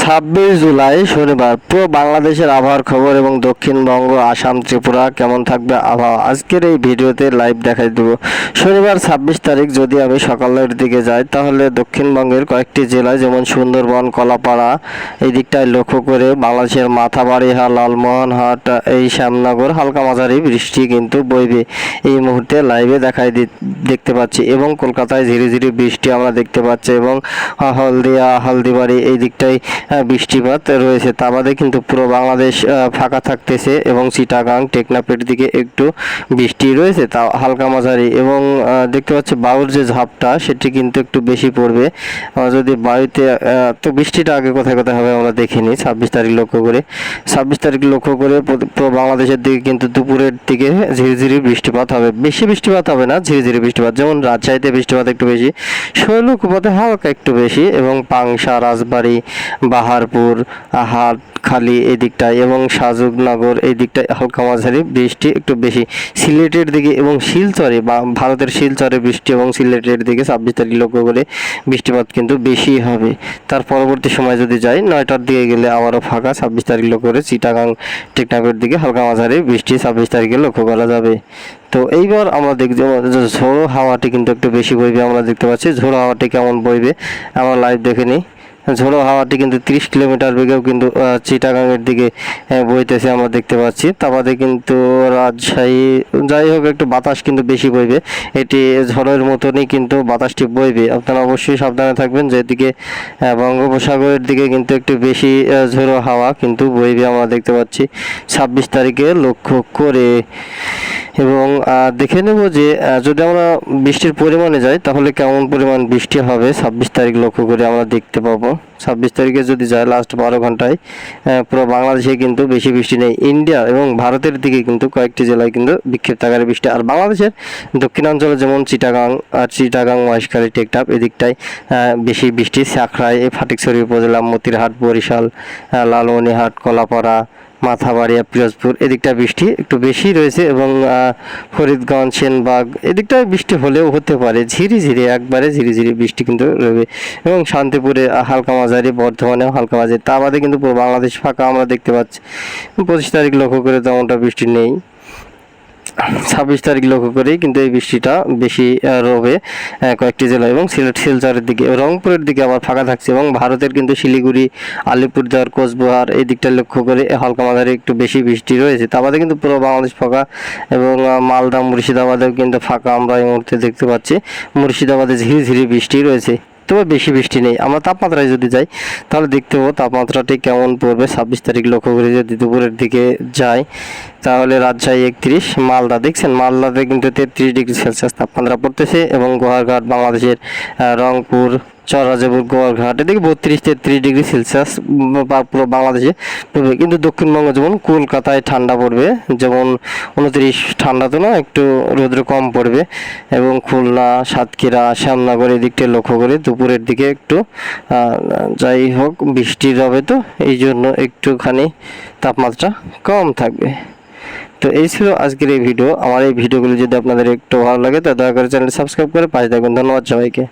ছাব্বিশ জুলাই শনিবার। পুরো বাংলাদেশের আবহাওয়ার খবর এবং দক্ষিণবঙ্গ, আসাম, ত্রিপুরা কেমন থাকবে আবহাওয়া? আজকের এই ভিডিওতে লাইভ দেখাই দেবো। শনিবার ছাব্বিশ তারিখ, যদি আমি সকালের দিকে যাই, তাহলে দক্ষিণবঙ্গের কয়েকটি জেলায় যেমন সুন্দরবন, কলাপাড়া, এই দিকটায় লক্ষ্য করে বাংলাদেশের মাথাবাড়িহা লালমোহনহাট, এই শ্যামনগর, হালকা মাঝারি বৃষ্টি কিন্তু বইবে। এই মুহূর্তে লাইভে দেখাই দেখতে পাচ্ছি এবং কলকাতায় ধীরে ধীরে বৃষ্টি আমরা দেখতে পাচ্ছি এবং হলদিয়া, হলদিবাড়ি এই দিকটায় বৃষ্টিপাত রয়েছে। তা বাদে কিন্তু পুরো বাংলাদেশ ফাঁকা থাকতেছে এবং চিটাগাং টেকনাপের দিকে একটু বৃষ্টি রয়েছে তা হালকা মাঝারি। এবং দেখতে পাচ্ছি বায়ুর যে ঝাপটা, সেটি কিন্তু একটু বেশি পড়বে। যদি বায়ুতে তো বৃষ্টিটা আগে কোথায় কোথায় হবে আমরা দেখিনি, ছাব্বিশ তারিখ লক্ষ্য করে। ছাব্বিশ তারিখ লক্ষ্য করে পুরো- বাংলাদেশের দিকে কিন্তু দুপুরের দিকে ঝিরিঝিরি বৃষ্টিপাত হবে। বেশি বৃষ্টিপাত হবে না, ঝিরিঝিরি বৃষ্টিপাত, যেমন রাজশাহীতে বৃষ্টিপাত একটু বেশি, শৈলকুপাতে হালকা একটু বেশি এবং পাংশা, রাজবাড়ি বাহারপুর হাটখালি এই দিকটায় এবং এই দিকটায় হালকা মাঝারি বৃষ্টি একটু বেশি। সিলেটের দিকে এবং শিলচরে বা ভারতের শিলচরে বৃষ্টি এবং সিলেটের দিকে ছাব্বিশ তারিখ লক্ষ্য করে বৃষ্টিপাত কিন্তু বেশি হবে। তার পরবর্তী সময় যদি যাই, নয়টার দিকে গেলে আবারও ফাঁকা, ছাব্বিশ তারিখ লক্ষ্য করে চিটাগাং টেকনাফের দিকে হালকা মাঝারি বৃষ্টি ছাব্বিশ তারিখে লক্ষ্য করা যাবে। তো এইবার আমরা দেখতে ঝোড়ো হাওয়াটি কিন্তু একটু বেশি বইবে, আমরা দেখতে পাচ্ছি ঝোড়ো হাওয়াটি কেমন বইবে, আমরা লাইভ দেখে নিই। ঝোড়ো হাওয়াটি কিন্তু তিরিশ কিলোমিটার বেগেও কিন্তু আহ, চিটাগাংয়ের দিকে বইতেছে আমরা দেখতে পাচ্ছি। তা বাদে কিন্তু রাজশাহী যাই হোক একটু বাতাস কিন্তু বেশি বইবে। এটি ঝড়ের মতনই কিন্তু বাতাসটি বইবে। আপনারা অবশ্যই সাবধানে থাকবেন যেদিকে বঙ্গোপসাগরের দিকে কিন্তু একটু বেশি ঝোড়ো হাওয়া কিন্তু বইবে আমরা দেখতে পাচ্ছি। ছাব্বিশ তারিখে লক্ষ্য করে এবং দেখে নেব যে যদি আমরা বৃষ্টির পরিমাণে যাই, তাহলে কেমন পরিমাণ বৃষ্টি হবে ছাব্বিশ তারিখ লক্ষ্য করে আমরা দেখতে পাবো। ছাব্বিশ তারিখে যদি যাই লাস্ট বারো ঘন্টায় পুরো বাংলাদেশে কিন্তু বেশি বৃষ্টি নেই। ইন্ডিয়া এবং ভারতের দিকে কিন্তু কয়েকটি জেলায় কিন্তু বিক্ষিপ্ত আকারে বৃষ্টি, আর বাংলাদেশের দক্ষিণাঞ্চলে যেমন চিটাগাং আর চিটাগাং, মহেশখালী, টেকটাপ এদিকটায় বেশি বৃষ্টি। সাকরাই ফাটিকছড়ি উপজেলা, মতিরহাট, বরিশাল লালমনিহাট কলাপাড়া মাথাবাড়িয়া, পিরোজপুর, এদিকটা বৃষ্টি একটু বেশি রয়েছে এবং ফরিদগঞ্জ, সেনবাগ, এদিকটা বৃষ্টি হলেও হতে পারে। ঝিরি ঝিরি একবারে ঝিরি ঝিরি বৃষ্টি কিন্তু রবে এবং শান্তিপুরে হালকা মাঝারি বর্ধমানেও হালকা মাঝারি। তা বাদে কিন্তু পুরো বাংলাদেশ ফাঁকা আমরা দেখতে পাচ্ছি। পঁচিশ তারিখ লক্ষ্য করে তেমনটা বৃষ্টি নেই। ছাব্বিশ তারিখ লক্ষ্য করেই কিন্তু এই বৃষ্টিটা বেশি রবে কয়েকটি জেলা এবং সিলেট শিলচরের দিকে। রংপুরের দিকে আবার ফাঁকা থাকছে এবং ভারতের কিন্তু শিলিগুড়ি, আলিপুরদুয়ার, কোচবিহার এই দিকটা লক্ষ্য করে হালকা মাঝারি একটু বেশি বৃষ্টি রয়েছে। তা বাদে কিন্তু পুরো বাংলাদেশ ফাঁকা এবং মালদা, মুর্শিদাবাদেও কিন্তু ফাঁকা আমরা এই মুহূর্তে দেখতে পাচ্ছি। মুর্শিদাবাদে ঝিরি ঝিরি বৃষ্টি রয়েছে। তবে বেশি বৃষ্টি নেই। আমরা তাপমাত্রায় যদি যাই, তাহলে দেখতে পাবো তাপমাত্রাটি কেমন পড়বে। ছাব্বিশ তারিখ লক্ষ্য করে যদি দুপুরের দিকে যাই তাহলে রাজশাহী একত্রিশ, মালদা দেখছেন? মালদাতে কিন্তু তেত্রিশ ডিগ্রি সেলসিয়াস তাপমাত্রা পড়তেছে এবং গোহারঘাট বাংলাদেশের রংপুর চরাজেপুর গোয়ারঘাট এদিকে বত্রিশ তেত্রিশ ডিগ্রি সেলসিয়াস পুরো বাংলাদেশে পড়বে। কিন্তু দক্ষিণবঙ্গ যেমন কলকাতায় ঠান্ডা পড়বে, যেমন উনত্রিশ ঠান্ডা তো না, একটু রোদ্র কম পড়বে, এবং খুলনা, সাতক্ষীরা, শ্যামনগর এদিকটা লক্ষ্য করে দুপুরের দিকে একটু যাই হোক, বৃষ্টি হবে তো, এই জন্য একটুখানি তাপমাত্রা কম থাকবে। তো এই ছিল আজকের এই ভিডিও। আমার এই ভিডিওগুলো যদি আপনাদের একটু ভালো লাগে, তো দয়া করে চ্যানেল সাবস্ক্রাইব করে পাশে থাকবেন। ধন্যবাদ সবাইকে।